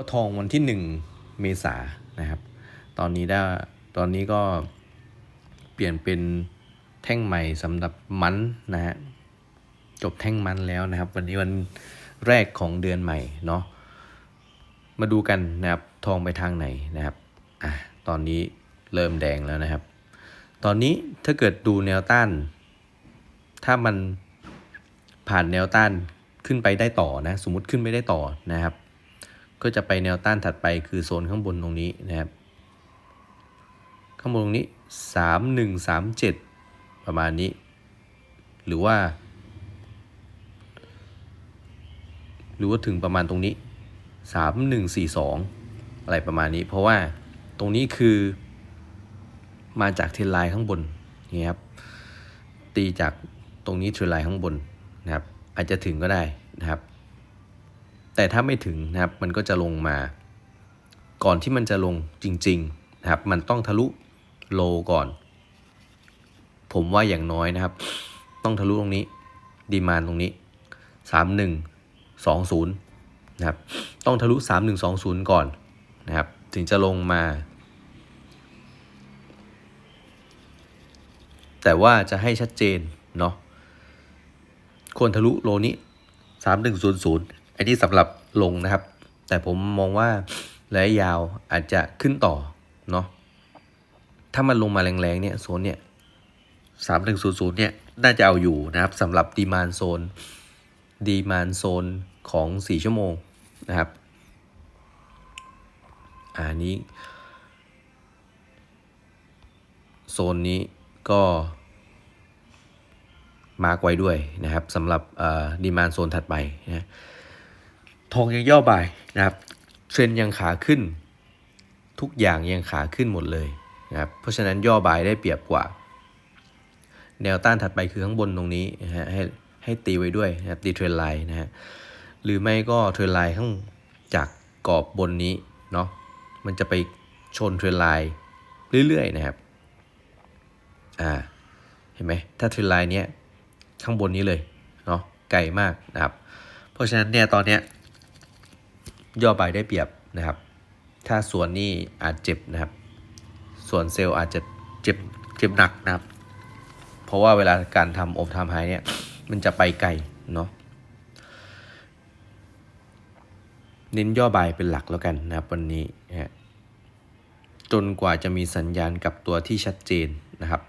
ก็ทองวันที่หนึ่งเมษานนะครับ ตอนนี้ได้ ตอนนี้ก็เปลี่ยนเป็นแท่งใหม่สำหรับมันนะฮะ จบแท่งมันแล้วนะครับ วันนี้วันแรกของเดือนใหม่เนาะ มาดูกันนะครับ ทองไปทางไหนนะครับ อะ ตอนนี้เริ่มแดงแล้วนะครับ ตอนนี้ถ้าเกิดดูแนวต้าน ถ้ามันผ่านแนวต้านขึ้นไปได้ต่อนะ สมมติขึ้นไม่ได้ต่อนะครับ ก็จะไปแนวต้านถัดไปคือโซนข้างบนตรงนี้นะครับ ข้างบนตรงนี้สามหนึ่งสามเจ็ดประมาณนี้ หรือว่า หรือว่าถึงประมาณตรงนี้สามหนึ่งสี่สองอะไรประมาณนี้ เพราะว่าตรงนี้คือมาจากเทรนไลน์ข้างบนนี่ครับ ตีจากตรงนี้เทรนไลน์ข้างบนนะครับ อาจจะถึงก็ได้นะครับ แต่ถ้าไม่ถึงนะครับมันก็จะลงมา ก่อนที่มันจะลงจริงๆนะครับ มันต้องทะลุโลก่อน ผมว่าอย่างน้อยนะครับ ต้องทะลุตรงนี้ดีมานตรงนี้ 3120นะครับต้องทะลุ 3120 ก่อนนะครับ ถึงจะลงมา แต่ว่าจะให้ชัดเจนเนาะควรทะลุโลนี้ 3100 ไอ้นี่สำหรับลงนะครับ แต่ผมมองว่าระยะยาวอาจจะขึ้นต่อเนาะถ้ามันลงมาแรงๆเนี่ยโซนเนี่ยสามหนึ่งศูนย์ศูนย์เนี่ยน่าจะเอาอยู่นะครับสำหรับดีมานโซนดีมานโซนของสี่ชั่วโมงนะครับอันนี้โซนนี้ก็มาร์กไว้ด้วยนะครับสำหรับดีมานโซนถัดไปนะ ทองยังย่อบ่ายนะครับเทรนยังขาขึ้น ทุกอย่างยังขาขึ้นหมดเลยนะครับเพราะฉะนั้นย่อบ่ายได้เปรียบกว่า แนวต้านถัดไปคือข้างบนตรงนี้นะฮะให้ให้ตีไว้ด้วยนะครับตีเทรนไลน์นะฮะหรือไม่ก็เทรนไลน์ข้างจากกรอบบนนี้เนาะมันจะไปชนเทรนไลน์เรื่อยๆนะครับอ่าเห็นไหมถ้าเทรนไลน์เนี้ยข้างบนนี้เลยเนาะไกลมากนะครับ เพราะฉะนั้นเนี่ยตอนเนี้ย ย่อไปได้เปรียบนะครับ ถ้าส่วนนี้อาจเจ็บนะครับ ส่วนเซลล์อาจจะเจ็บเจ็บหนักนะครับ เพราะว่าเวลาการทำอบทำไฮเนี่ยมันจะไปไกลเนาะเน้นย่อบเป็นหลักแล้วกันนะครับวันนี้นะฮะจนกว่าจะมีสัญญาณกับตัวที่ชัดเจนนะครับ